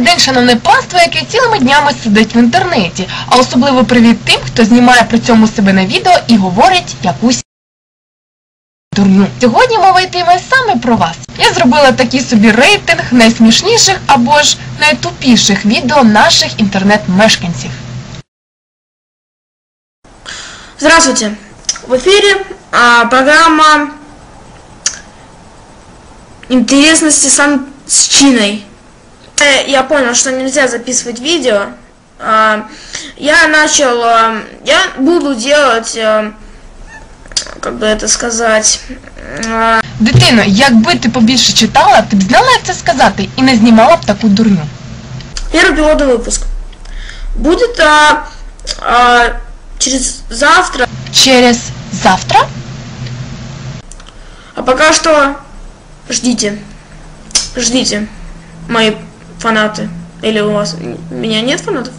день, шановне панство, яке цілими днями сидить в інтернеті. А особливо привіт тим, хто знімає при цьому себе на відео і говорить якусь дурню. Сьогодні мова йтиме саме про вас. Я зробила такий собі рейтинг найсмішніших або ж найтупіших відео наших інтернет-мешканців. Здравствуйте! В эфире а, программа «Интересности с, с Чиной». Э, Я понял, что нельзя записывать видео. А, Я начал... а, Я буду делать... а, Как бы это сказать... а, Дитино, якби ти побільше читала, ти б знала, як це сказати, і не знімала б таку дурню. Первый пилотный выпуск. Будет а, а, через завтра. Через завтра? А пока что ждите. Ждите, мои фанаты. Или у вас м- меня нет фанатов?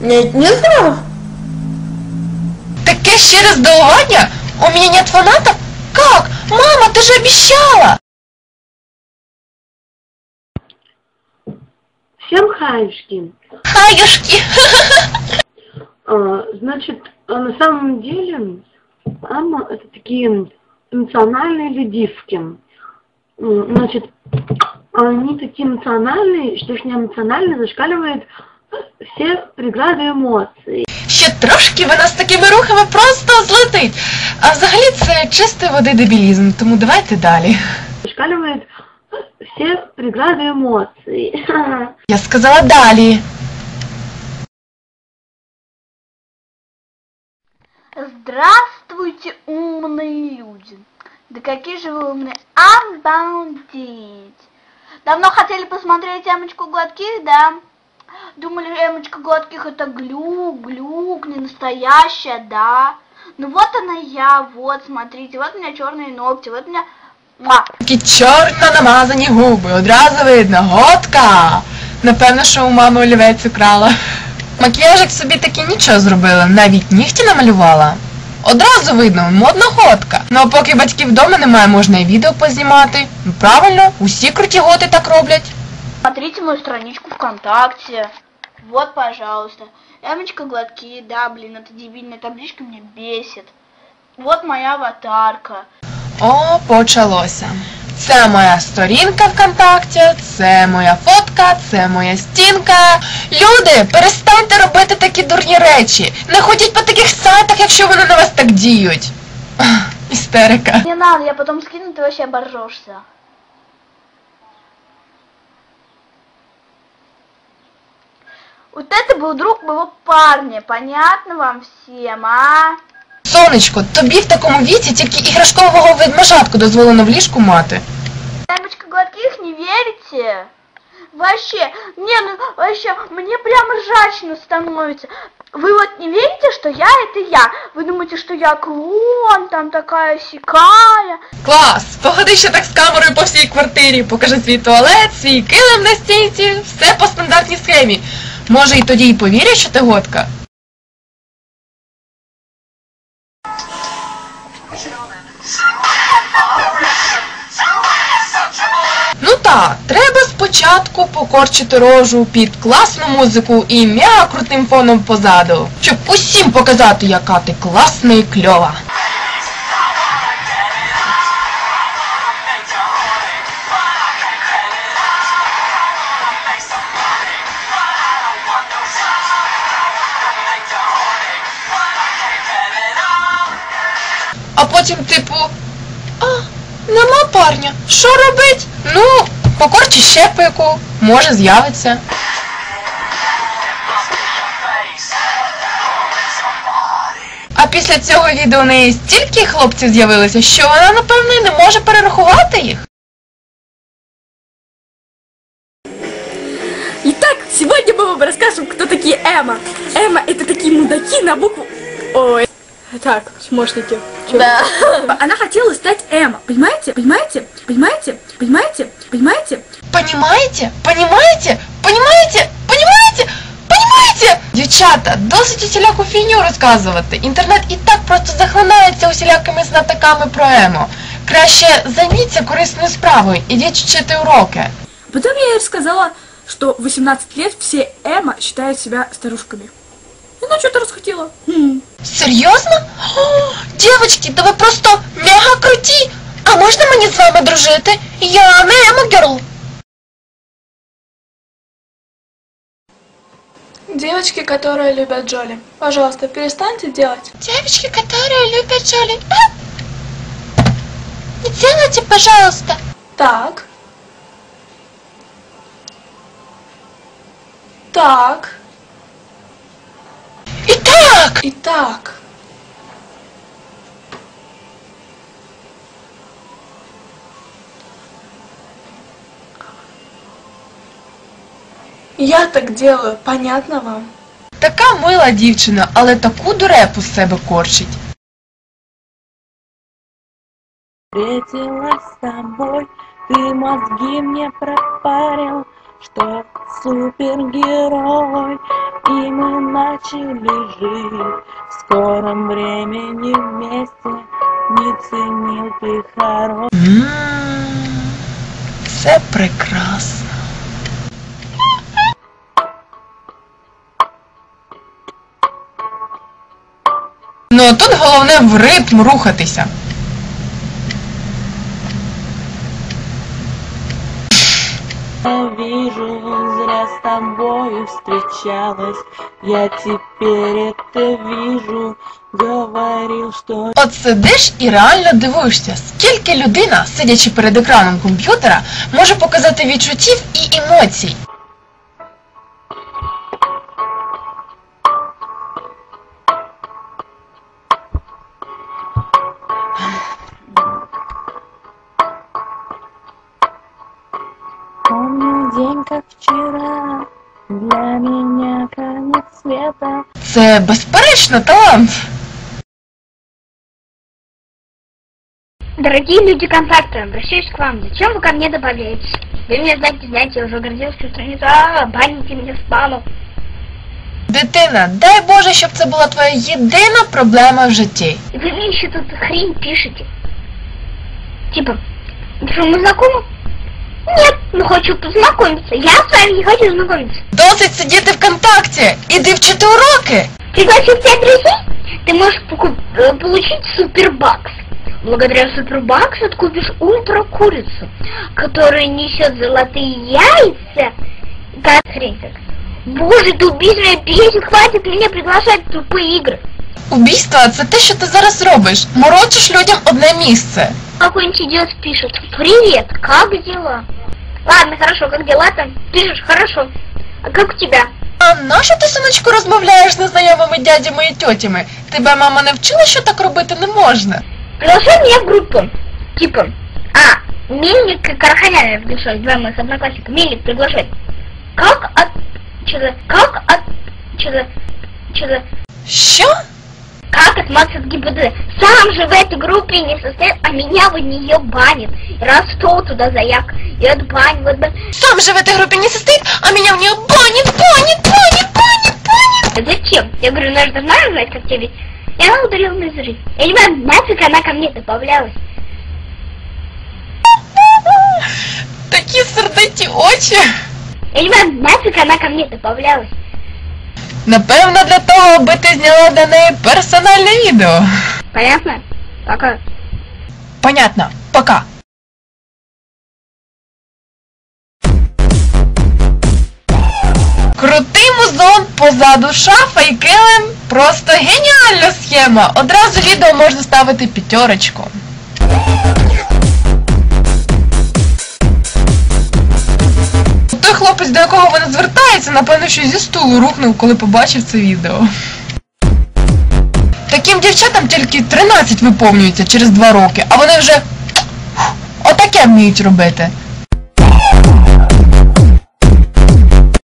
Нет, нет фанатов? Таке щире здивування? У меня нет фанатов? Как? Мама, ты же обещала! Всем хаюшки. Хаюшки! А, Значит, а на самом деле, ама это такие эмоциональные людишки. Значит, они такие эмоциональные, что ж не эмоционально зашкаливает все преграды эмоций. Ще трошки вона з такими рухами просто злетить. А взагалі це чистої води дебілізм, тому давайте далі. Зашкаливает все преграды эмоций. Я сказала далі. Здравствуйте, умные люди. Да какие же вы умные. Обалдеть. Давно хотели посмотреть Эмочку Гладких, да? Думали, Эмочка Гладких это глюк, глюк, не настоящая, да? Ну вот она я, вот, смотрите, вот у меня черные ногти, вот у меня... Муа. Такі чорно намазані губи, одразу видно, готка. Напевно, що у мами олівець украла. Макіяжик собі таки нічого зробила, навіть нігті намалювала. Одразу видно, модна ходка. Ну а поки батьків вдома немає, можна і відео познімати. Ну, Правильно, усі круті готи так роблять. Смотрите мою страничку ВКонтакте. Вот, пожалуйста. Эмочка Гладкие, да, блин, эта дебильная табличка меня бесит. Вот моя аватарка. О, почалося. Це моя сторінка ВКонтакті, це моя фотка, це моя стінка. Люди, перестаньте робити такі дурні речі. Не ходіть по таких сайтах, якщо вони на вас так діють. Ах, Істерика. Не надо, я потом скину, ты вообще оборжешься. Вот это был друг моего парня, понятно вам всем, а? Сонечко, тобі в такому віці тільки іграшкового ведмежатку дозволено в ліжку мати. Эмочка Гладких, не верите? Вообще, не, ну вообще, мне прямо ржачно становится. Вы вот не верите, что я это я? Вы думаете, что я клон, там такая сикая? Клас! Походи ще так з камерою по всій квартирі, покажи свій туалет, свій килим на стінці, все по стандартній схемі. Може і тоді й повірять, що ти готка? Ну так, треба спочатку покорчити рожу під класну музику і м'я крутим фоном позаду, щоб усім показати, яка ти класна і кльова. А потім, типу, а, нема парня, що робить? Ну, покорчи ще пику, може з'явиться. А після цього відео у неї стільки хлопців з'явилося, що вона, напевно, і не може перерахувати їх. Итак, сегодня мы вам расскажем, кто такие Эма. Эма это такие мудаки на букву... Ой. Так, смошники. Да. Она хотела стать Эма, понимаете? Понимаете? Понимаете? Понимаете? Понимаете? Понімаєте? Понімаєте? Понімаєте? Понімаєте? Понімаєте? Дівчата, досить усіляку фігню розказувати. Інтернет і так просто захлинається усілякими знатоками про емо. Краще займіться корисною справою, ідіть вчити уроки. Потом я ей рассказала, что в 18 лет все Эма считают себя старушками. И она что-то расхотела. Хм. Серйозно? О, дівчатки, то ви просто мега круті! А можна мені з вами дружити? Я не емо герл. Девочки, которые любят Джоли, пожалуйста, перестаньте делать. Девочки, которые любят Джоли. А? Не делайте, пожалуйста. Так. Так. Итак, И так. Я так делаю, понятно вам? така мила дівчина, але таку дурепу з себе корчить. Встретилась с тобой, ты мозги мне пропарил, что супергерой, и мы начали жить в скором времени вместе, не ценил ты хороший. Ммм, це прекрасно. Ну а тут головне в ритм рухатися. Встречалась, я теперь это вижу, говорил, что От сидиш і реально дивуєшся, скільки людина, сидячи перед екраном комп'ютера, може показати відчуттів і емоцій. помню день как вчера, для меня конец света. Це безперечно талант. Дорогие люди контакта, обращаюсь к вам. Зачем вы ко мне добавляетесь? Вы меня знаете, знаете, я уже оградил всю страницу. А, баните меня спамом. Дитина, дай Боже, щоб це була твоя єдина проблема в житті. И вы мне еще тут хрень пишете. Типа, что, мы знакомы? Нет, ну хочу познакомиться. Я с вами не хочу знакомиться. Досить сидіти ВКонтакті, іди вчити уроки. Пригласив тебя друзей, ты можешь поку- э, получить супербакс. Благодаря супербаксу ты купишь ультра курицу, которая несет золотые яйца. Да, хрень так. Боже, ты убей меня бесит, хватит меня приглашать в тупые игры. Убійство це те, що ти зараз робиш. Морочиш людям одне місце. Какой-нибудь идиот пишет, привет, как дела? Ладно, хорошо, как дела там? Пишешь, хорошо. А как у тебя? А нащо ти, синочку, розмовляєш з незнайомими дядями і тьотями? Тебе мама не вчила, що так робити не можна. Приглашай меня в группу. Типа, а, Мельник и Караханяна приглашать, два моих одноклассника. Мельник приглашать. Как от... Что-то... Как от... Что-то... Что-то... Що? Как от Макса от ГИБДД? Сам же в этой группе не состоит, а меня в нее банит. Раз сто туда заяк. И от бань, вот бань. Сам же в этой группе не состоит, а меня в нее банит, банит, банит, банит, банит. А зачем? Я говорю, ну я же должна знать, как тебе. И она ударила мне за жизнь. Я не знаю, нафиг она ко мне добавлялась. Такі сердиті очі. Я не знаю, нафиг она ко мне добавлялась. Напевно, для того, аби ти зняла для неї персональне відео. Понятно? Пока. Понятно. Пока. Крутий музон позаду шафа і килим. Просто геніальна схема. Одразу відео можна ставити п'ятерочку. Хлопець, до якого вона звертається, напевно, що зі стулу рухнув, коли побачив це відео. Таким дівчатам тільки 13 виповнюється через 2 роки, а вони вже отаке вміють робити.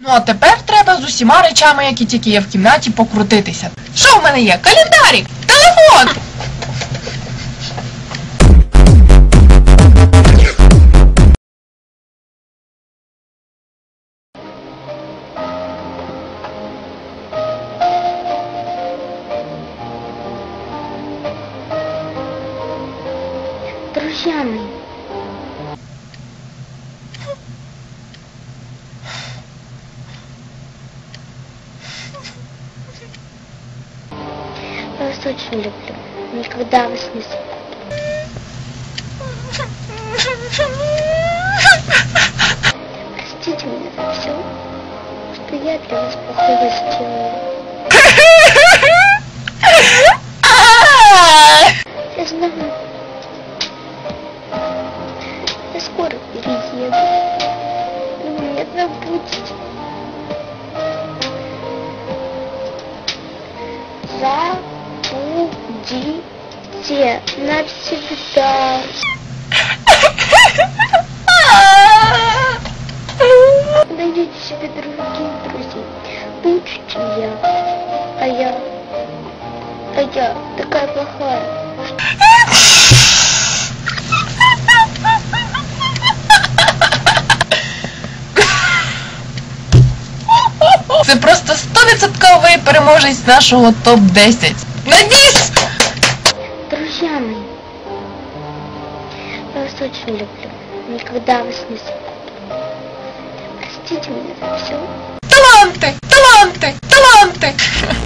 Ну а тепер треба з усіма речами, які тільки є в кімнаті, покрутитися. Що в мене є? Календарик! Телефон! пьяный. Я вас очень люблю. Никогда вас не забуду. Простите меня за все, что я для вас плохого сделала. Забудите навсегда. Найдите себе других друзей. Лучше, чем я. А я... А я такая плохая. Це просто 100% переможець нашого топ-10. Надіюсь! Мои, я вас очень люблю. Никогда вас не забуду. Простите меня за все. Таланти! Таланти! Таланти!